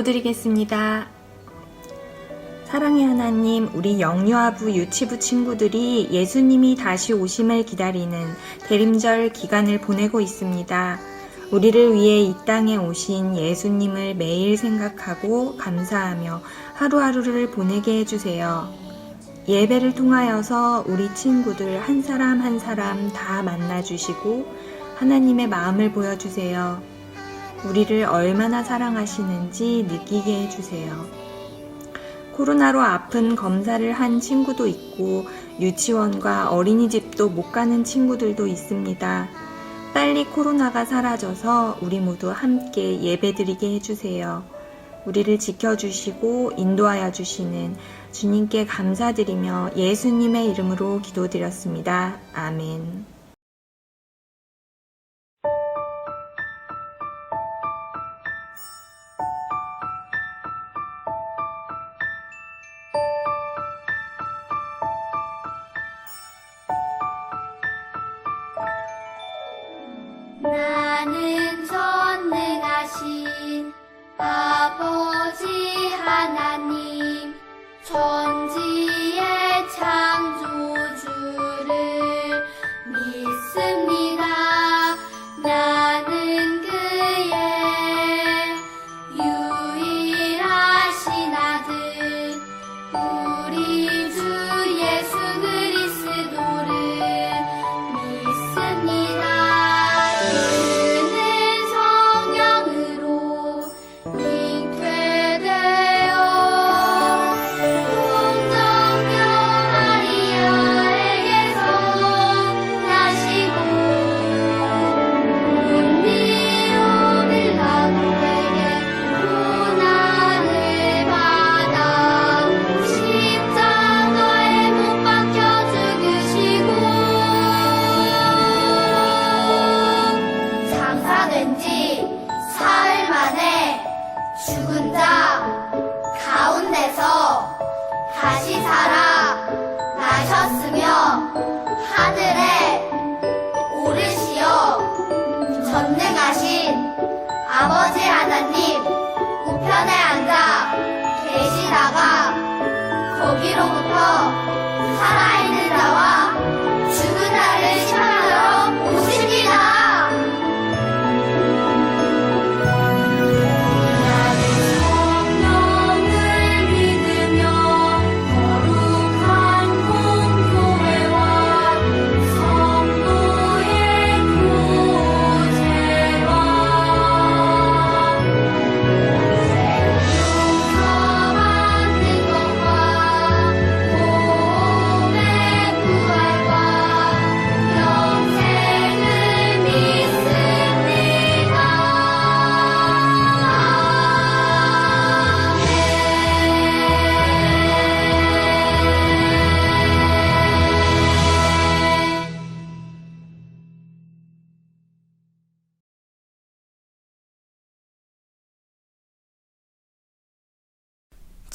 기도드리겠습니다. 사랑의 하나님, 우리 영유아부 유치부 친구들이 예수님이 다시 오심을 기다리는 대림절 기간을 보내고 있습니다. 우리를 위해 이 땅에 오신 예수님을 매일 생각하고 감사하며 하루하루를 보내게 해주세요. 예배를 통하여서 우리 친구들 한 사람 한 사람 다 만나주시고 하나님의 마음을 보여주세요. 우리를 얼마나 사랑하시는지 느끼게 해주세요. 코로나로 아픈 검사를 한 친구도 있고 유치원과 어린이집도 못 가는 친구들도 있습니다. 빨리 코로나가 사라져서 우리 모두 함께 예배드리게 해주세요. 우리를 지켜주시고 인도하여 주시는 주님께 감사드리며 예수님의 이름으로 기도드렸습니다. 아멘. 나는 전능하신 아버지 하나님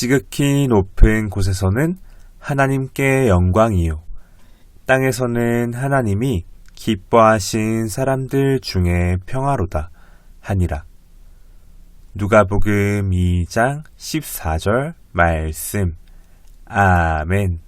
지극히 높은 곳에서는 하나님께 영광이요. 땅에서는 하나님이 기뻐하신 사람들 중에 평화로다 하니라. 누가복음 2장 14절 말씀. 아멘.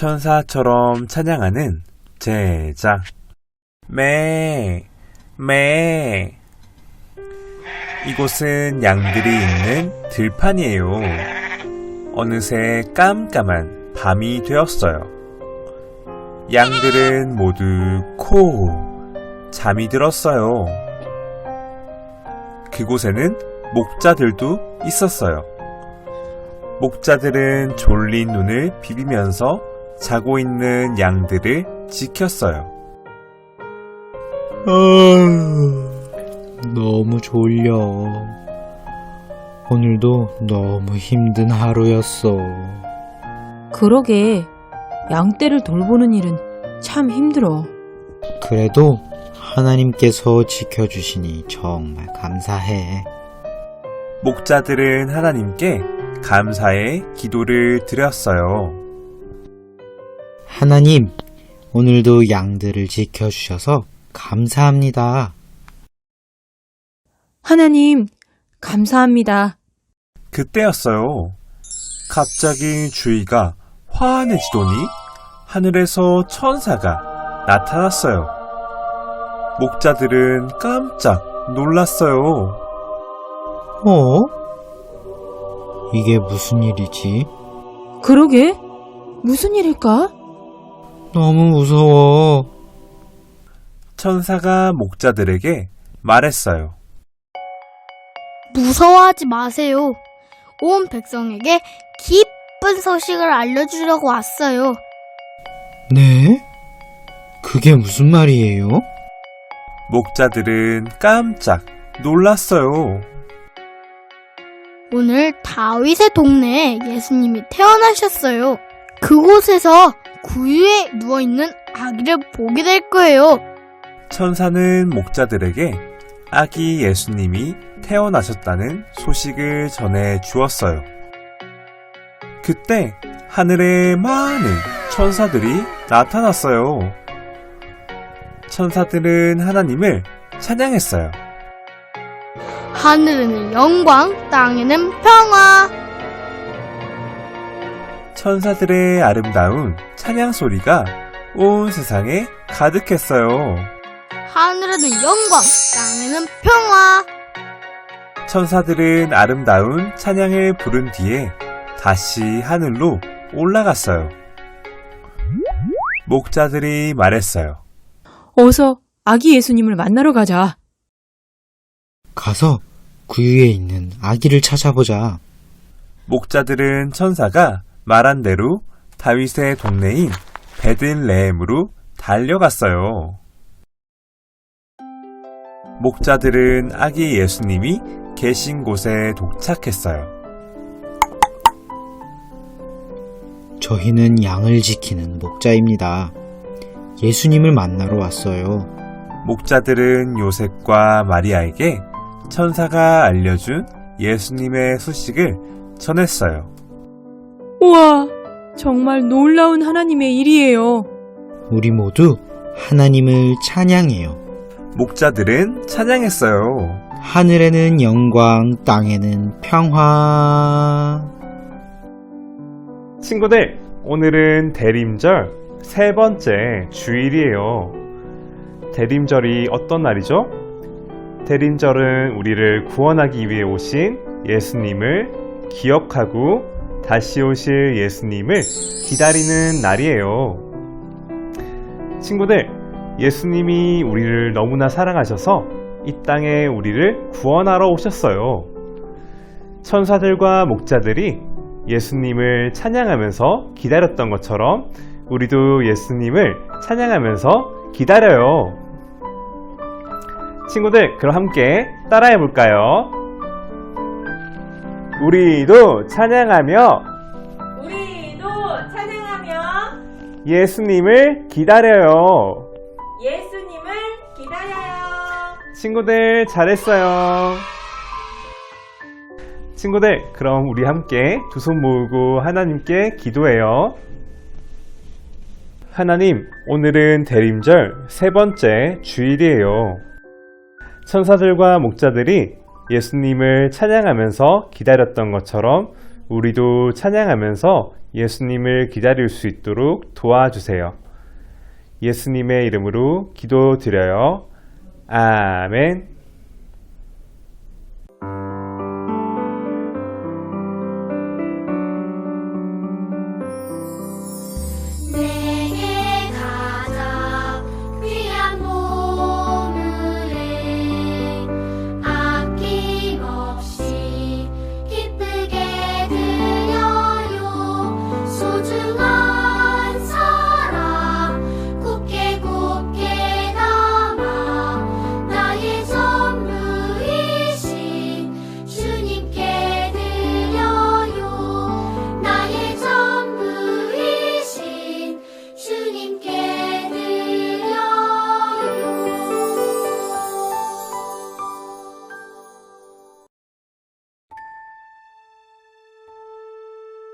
천사처럼 찬양하는 제자. 매, 매. 이곳은 양들이 있는 들판이에요. 어느새 깜깜한 밤이 되었어요. 양들은 모두 코 잠이 들었어요. 그곳에는 목자들도 있었어요. 목자들은 졸린 눈을 비비면서 자고 있는 양들을 지켰어요. 너무 졸려. 오늘도 너무 힘든 하루였어. 그러게 양떼를 돌보는 일은 참 힘들어. 그래도 하나님께서 지켜주시니 정말 감사해. 목자들은 하나님께 감사의 기도를 드렸어요. 하나님, 오늘도 양들을 지켜주셔서 감사합니다. 하나님, 감사합니다. 그때였어요. 갑자기 주위가 화환해지더니 하늘에서 천사가 나타났어요. 목자들은 깜짝 놀랐어요. 어? 이게 무슨 일이지? 그러게 무슨 일일까? 너무 무서워. 천사가 목자들에게 말했어요. 무서워하지 마세요. 온 백성에게 기쁜 소식을 알려주려고 왔어요. 네? 그게 무슨 말이에요? 목자들은 깜짝 놀랐어요. 오늘 다윗의 동네에 예수님이 태어나셨어요. 그곳에서 구유에 누워있는 아기를 보게 될 거예요. 천사는 목자들에게 아기 예수님이 태어나셨다는 소식을 전해 주었어요. 그때 하늘에 많은 천사들이 나타났어요. 천사들은 하나님을 찬양했어요. 하늘에는 영광, 땅에는 평화. 천사들의 아름다운 찬양 소리가 온 세상에 가득했어요. 하늘에는 영광, 땅에는 평화. 천사들은 아름다운 찬양을 부른 뒤에 다시 하늘로 올라갔어요. 목자들이 말했어요. 어서 아기 예수님을 만나러 가자. 가서 구유에 있는 아기를 찾아보자. 목자들은 천사가 말한 대로 다윗의 동네인 베들레헴으로 달려갔어요. 목자들은 아기 예수님이 계신 곳에 도착했어요. 저희는 양을 지키는 목자입니다. 예수님을 만나러 왔어요. 목자들은 요셉과 마리아에게 천사가 알려준 예수님의 소식을 전했어요. 우와, 정말 놀라운 하나님의 일이에요. 우리 모두 하나님을 찬양해요. 목자들은 찬양했어요. 하늘에는 영광, 땅에는 평화. 친구들, 오늘은 대림절 세 번째 주일이에요. 대림절이 어떤 날이죠? 대림절은 우리를 구원하기 위해 오신 예수님을 기억하고 다시 오실 예수님을 기다리는 날이에요. 친구들, 예수님이 우리를 너무나 사랑하셔서 이 땅에 우리를 구원하러 오셨어요. 천사들과 목자들이 예수님을 찬양하면서 기다렸던 것처럼 우리도 예수님을 찬양하면서 기다려요. 친구들, 그럼 함께 따라해 볼까요? 우리도 찬양하며 우리도 찬양하며 예수님을 기다려요. 예수님을 기다려요. 친구들, 잘했어요. 친구들, 그럼 우리 함께 두 손 모으고 하나님께 기도해요. 하나님, 오늘은 대림절 세 번째 주일이에요. 천사들과 목자들이 예수님을 찬양하면서 기다렸던 것처럼 우리도 찬양하면서 예수님을 기다릴 수 있도록 도와주세요. 예수님의 이름으로 기도드려요. 아멘.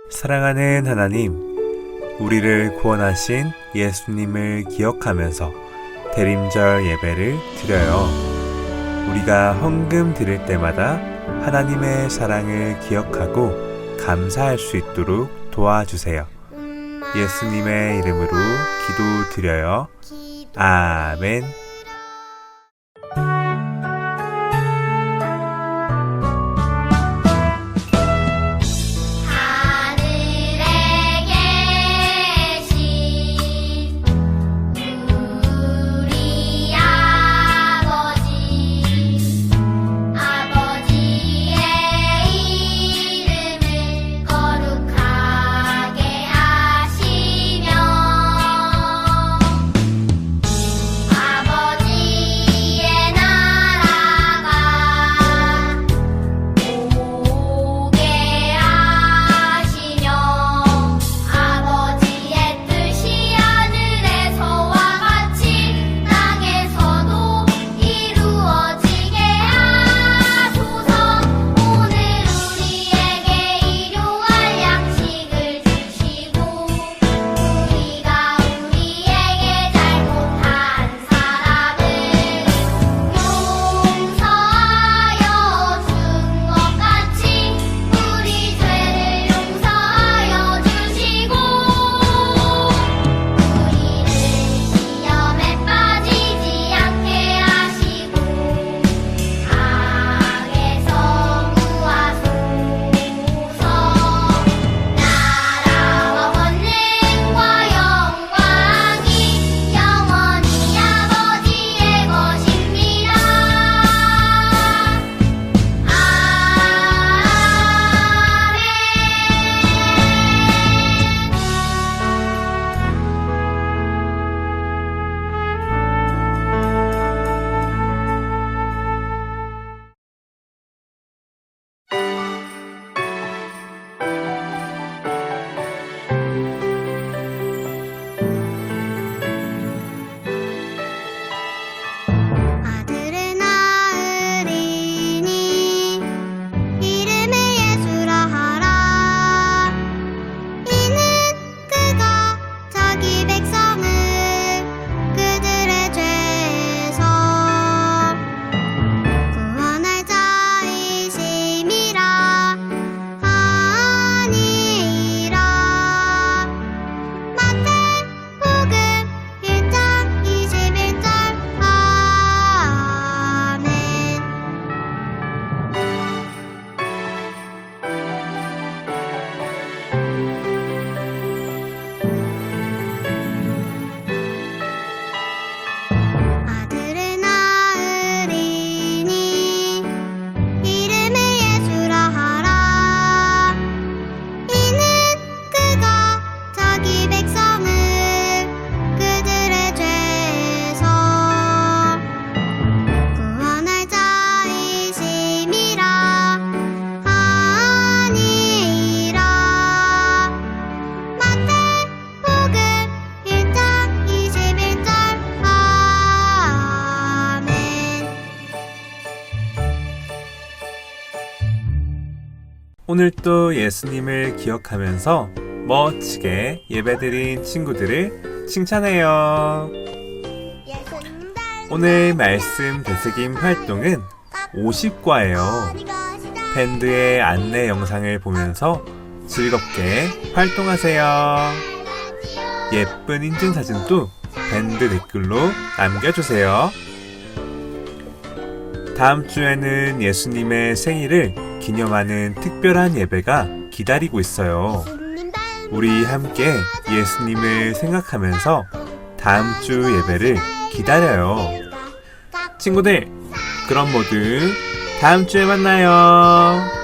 사랑하는 하나님, 우리를 구원하신 예수님을 기억하면서 대림절 예배를 드려요. 우리가 헌금 드릴 때마다 하나님의 사랑을 기억하고 감사할 수 있도록 도와주세요. 예수님의 이름으로 기도 드려요. 아멘. 오늘 또 예수님을 기억하면서 멋지게 예배드린 친구들을 칭찬해요. 오늘 말씀 되새김 활동은 50과예요. 밴드의 안내 영상을 보면서 즐겁게 활동하세요. 예쁜 인증사진도 밴드 댓글로 남겨주세요. 다음 주에는 예수님의 생일을 기념하는 특별한 예배가 기다리고 있어요. 우리 함께 예수님을 생각하면서 다음 주 예배를 기다려요. 친구들, 그럼 모두 다음 주에 만나요.